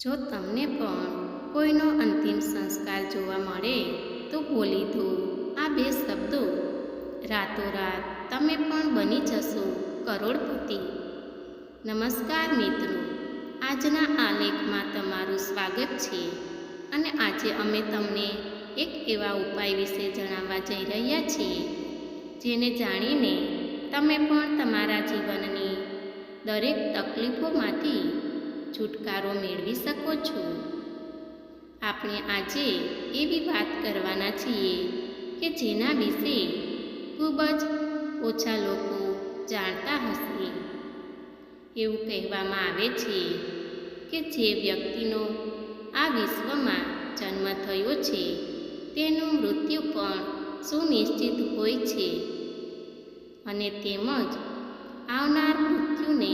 જો તમને પણ કોઈનો અંતિમ સંસ્કાર જોવા મળે, તો બોલી દો આ બે શબ્દો. રાતોરાત તમે પણ બની જશો કરોડપતિ. નમસ્કાર મિત્રો, આજના આ લેખમાં તમારું સ્વાગત છે અને આજે અમે તમને એક એવા ઉપાય વિશે જણાવવા જઈ રહ્યા છીએ, જેને જાણીને તમે પણ તમારા જીવનની દરેક તકલીફોમાંથી છુટકારો મેળવી શકો છો. આપણે આજે એવી વાત કરવાના છીએ કે જેના વિશે ખૂબ જ ઓછા લોકો જાણતા હશે. એવું કહેવામાં આવે છે કે જે વ્યક્તિનો આ વિશ્વમાં જન્મ થયો છે, તેનું મૃત્યુ પણ સુનિશ્ચિત હોય છે અને તેમજ આવનાર મૃત્યુને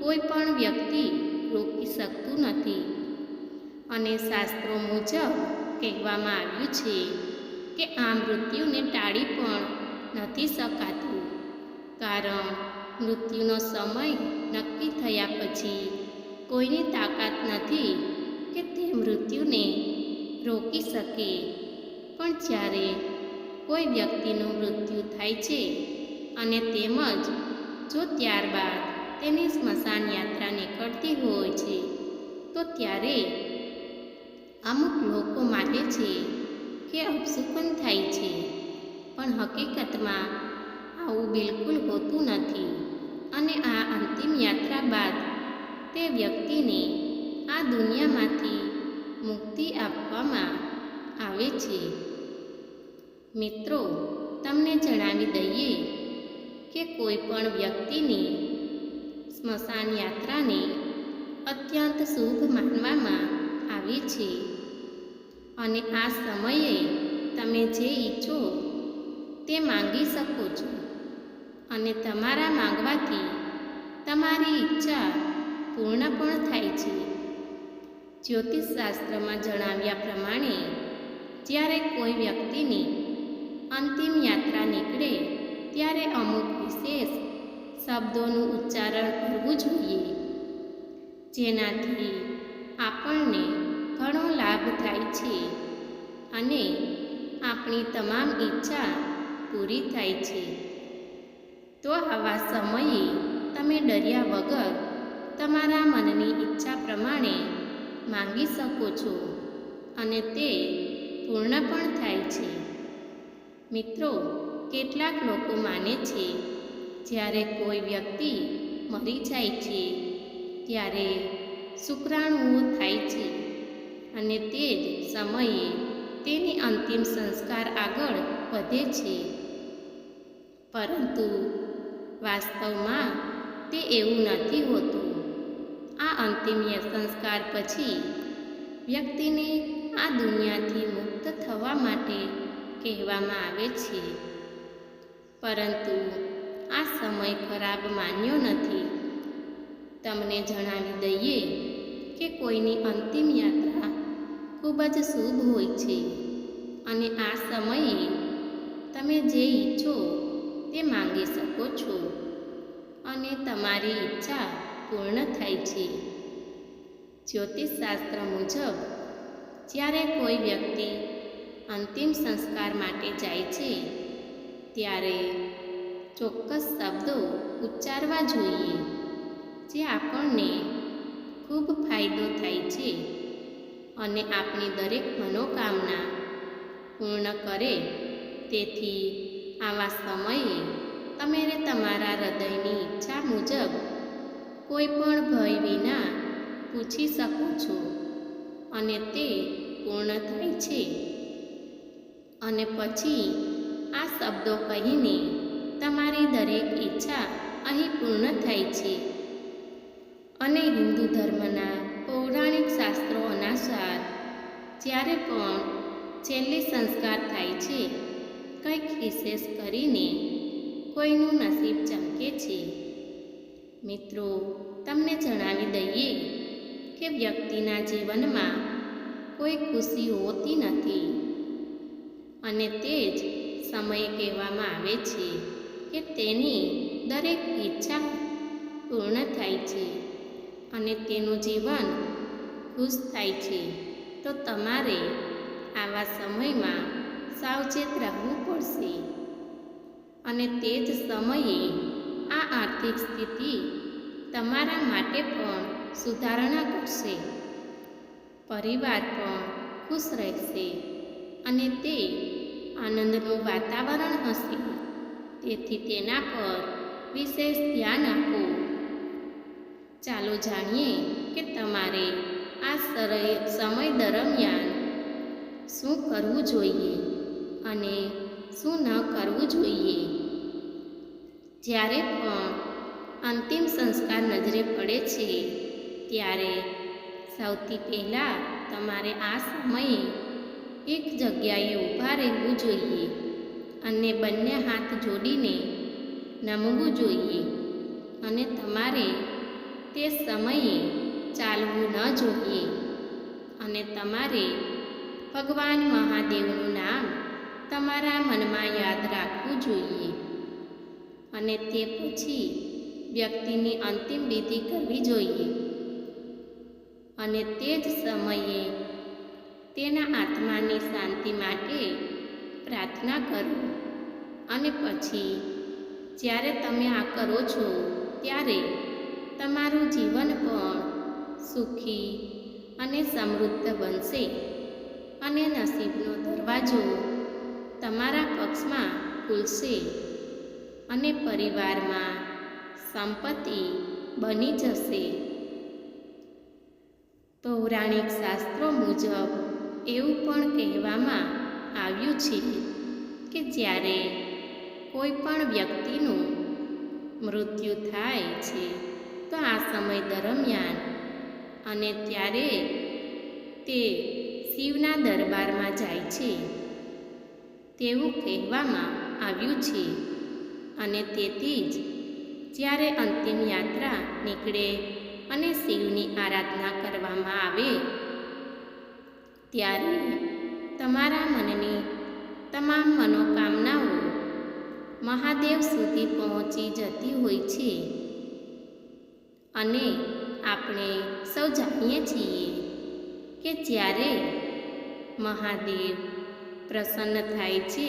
કોઈ પણ વ્યક્તિ રોકી શકતું નથી. અને શાસ્ત્રો મુજબ કહેવામાં આવ્યું છે કે આ મૃત્યુને ટાળી પણ નથી શકાતું. કારણ મૃત્યુનો સમય નક્કી થયા પછી કોઈની તાકાત નથી કે તે મૃત્યુને રોકી શકે. પણ જ્યારે કોઈ વ્યક્તિનું મૃત્યુ થાય છે અને તેમજ જો ત્યારબાદ તેની સ્મશાન યાત્રા નીકળતી હોય છે, તો ત્યારે અમુક લોકો માને છે કે અપશુકન થાય છે. પણ હકીકતમાં આવું બિલકુલ હોતું નથી અને આ અંતિમ યાત્રા બાદ તે વ્યક્તિને આ દુનિયામાંથી મુક્તિ આપવામાં આવે છે. મિત્રો, તમને જણાવી દઈએ કે કોઈ પણ વ્યક્તિની સ્મશાન યાત્રાને અત્યંત શુભ માનવામાં આવે છે. અને આ સમયે તમે જે ઈચ્છો તે માંગી શકો છો. અને તમારા માંગવાથી તમારી ઈચ્છા પૂર્ણ પણ થાય છે. જ્યોતિષશાસ્ત્રમાં જણાવ્યા પ્રમાણે, જ્યારે કોઈ વ્યક્તિની અંતિમ યાત્રા નીકળે, ત્યારે અમુક વિશેષ શબ્દોનું ઉચ્ચારણ કરવું જોઈએ. જેનાથી આપણને ઘણો લાભ થાય છે અને આપણી તમામ ઈચ્છા પૂરી થાય છે. તો આવા સમયે તમે ડર્યા વગર તમારા મનની ઈચ્છા પ્રમાણે માંગી શકો છો અને તે પૂર્ણ પણ થાય છે. મિત્રો, કેટલાક લોકો માને છે જ્યારે કોઈ વ્યક્તિ મરી જાય છે, ત્યારે શુક્રાણુઓ થાય છે અને તે જ સમયે તેની અંતિમ સંસ્કાર આગળ વધે છે. પરંતુ વાસ્તવમાં તે એવું નથી હોતું. આ અંતિમ સંસ્કાર પછી વ્યક્તિને આ દુનિયાથી મુક્ત થવા માટે કહેવામાં આવે છે. પરંતુ આ સમય ખરાબ માન્યો નથી. તમને જણાવી દઈએ કે કોઈની અંતિમ યાત્રા ખૂબ જ શુભ હોય છે અને આ સમયે તમે જે ઈચ્છો તે માંગી શકો છો અને તમારી ઈચ્છા પૂર્ણ થાય છે. જ્યોતિષશાસ્ત્ર મુજબ, જ્યારે કોઈ વ્યક્તિ અંતિમ સંસ્કાર માટે જાય છે, ત્યારે ચોક્કસ શબ્દો ઉચ્ચારવા જોઈએ, જે આપણને ખૂબ ફાયદો થાય છે અને આપણી દરેક મનોકામના પૂર્ણ કરે. તેથી આવા સમયે તમે તમારા હૃદયની ઈચ્છા મુજબ કોઈ પણ ભય વિના પૂછી શકો છો અને તે પૂર્ણ થાય છે. અને પછી આ શબ્દો કહીને તમારી દરેક ઈચ્છા અહીં પૂર્ણ થાય છે. અને હિન્દુ ધર્મના પૌરાણિક શાસ્ત્રો અનુસાર જ્યારે પણ છેલ્લી સંસ્કાર થાય છે, કંઈક વિશેષ કરીને કોઈનું નસીબ ચમકે છે. મિત્રો, તમને જણાવી દઈએ કે વ્યક્તિના જીવનમાં કોઈ ખુશી હોતી નથી અને તે જ સમય કહેવામાં આવે છે. કે તેની દરેક ઈચ્છા પૂર્ણ થાય છે અને તેનું જીવન ખુશ થાય છે. તો તમારે આવા સમયમાં સાવચેત રહેવું પડશે. અને તે જ સમયે આ આર્થિક સ્થિતિ તમારા માટે પણ સુધારણા કરશે. પરિવાર પણ ખુશ રહેશે અને તે આનંદનું વાતાવરણ હશે. તેથી તેના પર વિશેષ ધ્યાન આપો. ચાલો જાણીએ કે તમારે આ સમય દરમિયાન શું કરવું જોઈએ અને શું ન કરવું જોઈએ. જ્યારે પણ અંતિમ સંસ્કાર નજરે પડે છે, ત્યારે સૌથી પહેલાં તમારે આ સમયે એક જગ્યાએ ઊભા રહેવું જોઈએ. અને બંને હાથ જોડીને નમવું જોઈએ અને તમારે તે સમયે ચાલવું ન જોઈએ અને તમારે ભગવાન મહાદેવનું નામ તમારા મનમાં યાદ રાખવું જોઈએ અને તે પછી વ્યક્તિની અંતિમ વિધિ કરવી જોઈએ. અને તે જ સમયે તેના આત્માની શાંતિ માટે પ્રાર્થના કરો. અને પછી, જ્યારે તમે આ કરો છો, ત્યારે તમારું જીવન પણ સુખી અને સમૃદ્ધ બનશે. અને નસીબનો દરવાજો તમારા પક્ષમાં ખુલશે અને પરિવારમાં સંપત્તિ બની જશે. પૌરાણિક શાસ્ત્રો મુજબ એવું પણ કહેવામાં આવ્યું છે કે જ્યારે કોઈ પણ વ્યક્તિનું મૃત્યુ થાય છે, તો આ સમય દરમિયાન અને ત્યારે તે શિવના દરબારમાં જાય છે તેવું કહેવામાં આવ્યું છે. અને તેથી જ જ્યારે અંતિમ યાત્રા નીકળે અને શિવની આરાધના કરવામાં આવે, ત્યારે તમારા મનની તમામ મનોકામનાઓ મહાદેવ સુધી પહોંચી જતી હોય છે. અને આપણે સૌ જાણીએ છીએ કે જ્યારે મહાદેવ પ્રસન્ન થાય છે,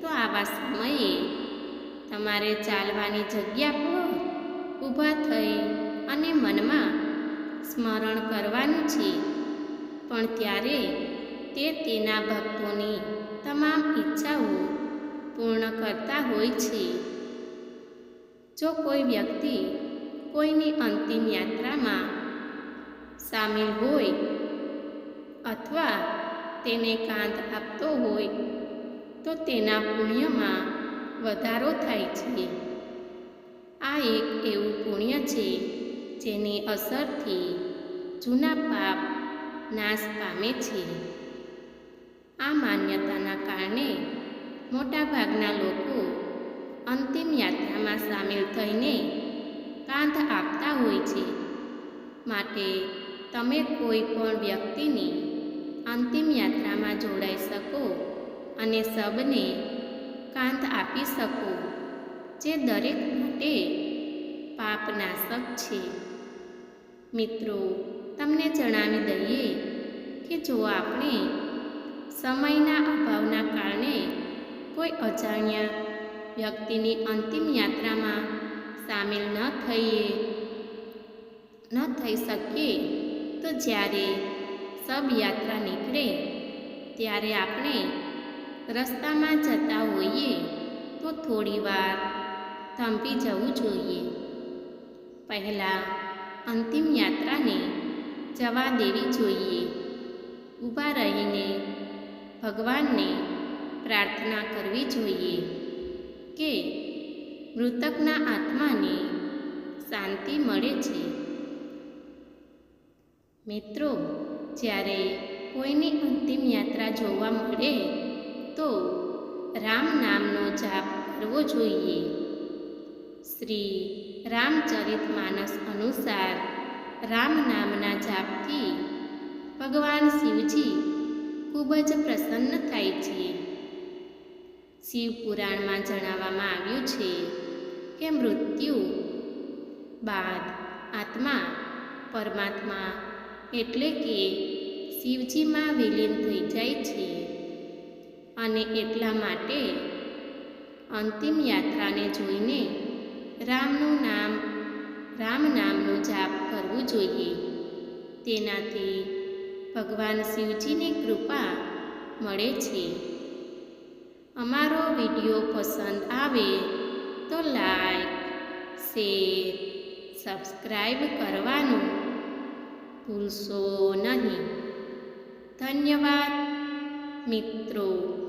તો આવા સમયે તમારે ચાલવાની જગ્યા પર ઊભા થઈ અને મનમાં સ્મરણ કરવાનું છે. પણ ત્યારે તે તેના ભક્તોની તમામ ઈચ્છાઓ પૂર્ણ કરતા હોય છે. જો કોઈ વ્યક્તિ કોઈની અંતિમ યાત્રામાં સામેલ હોય અથવા તેને કાંત આપતો હોય, તો તેના પુણ્યમાં વધારો થાય છે. આ એક એવું પુણ્ય છે જેની અસરથી જૂના પાપ નાશ પામે છે. આ માન્યતાના કારણે મોટાભાગના લોકો અંતિમ યાત્રામાં સામેલ થઈને કાંધ આપતા હોય છે. માટે તમે કોઈ પણ વ્યક્તિની અંતિમ યાત્રામાં જોડાઈ શકો અને સબને કાંધ આપી શકો, જે દરેક માટે પાપનાશક છે. મિત્રો, તમને જણાવી દઈએ કે જો આપણે સમયના અભાવના કારણે કોઈ અજાણ્યા વ્યક્તિની અંતિમ યાત્રામાં સામેલ ન થઈએ, ન થઈ શકીએ, તો જ્યારે સબ યાત્રા નીકળે, ત્યારે આપણે રસ્તામાં જતા હોઈએ તો થોડીવાર થંભી જવું જોઈએ. પહેલાં અંતિમ યાત્રાને જવા દેવી જોઈએ. ઊભા રહીને ભગવાનને પ્રાર્થના કરવી જોઈએ કે મૃતકના આત્માને શાંતિ મળે છે. મિત્રો, જ્યારે કોઈની અંતિમ યાત્રા જોવા મળે, તો રામ નામનો જાપ કરવો જોઈએ. શ્રી રામચરિત માનસ અનુસાર રામ નામના જાપથી ભગવાન શિવજી ખૂબ જ પ્રસન્ન થાય છે. શિવ પુરાણમાં જણાવવામાં આવ્યું છે કે મૃત્યુ બાદ આત્મા પરમાત્મા એટલે કે શિવજીમાં વિલીન થઈ જાય છે અને એટલા માટે અંતિમ યાત્રાને જોઈને રામનું નામ રામ નામનો જાપ કરવું જોઈએ. તેનાથી ભગવાન શિવજીની કૃપા મળે છે. અમારો વીડિયો પસંદ આવે તો લાઈક, શેર, સબસ્ક્રાઈબ કરવાનું ભૂલશો નહીં. ધન્યવાદ મિત્રો.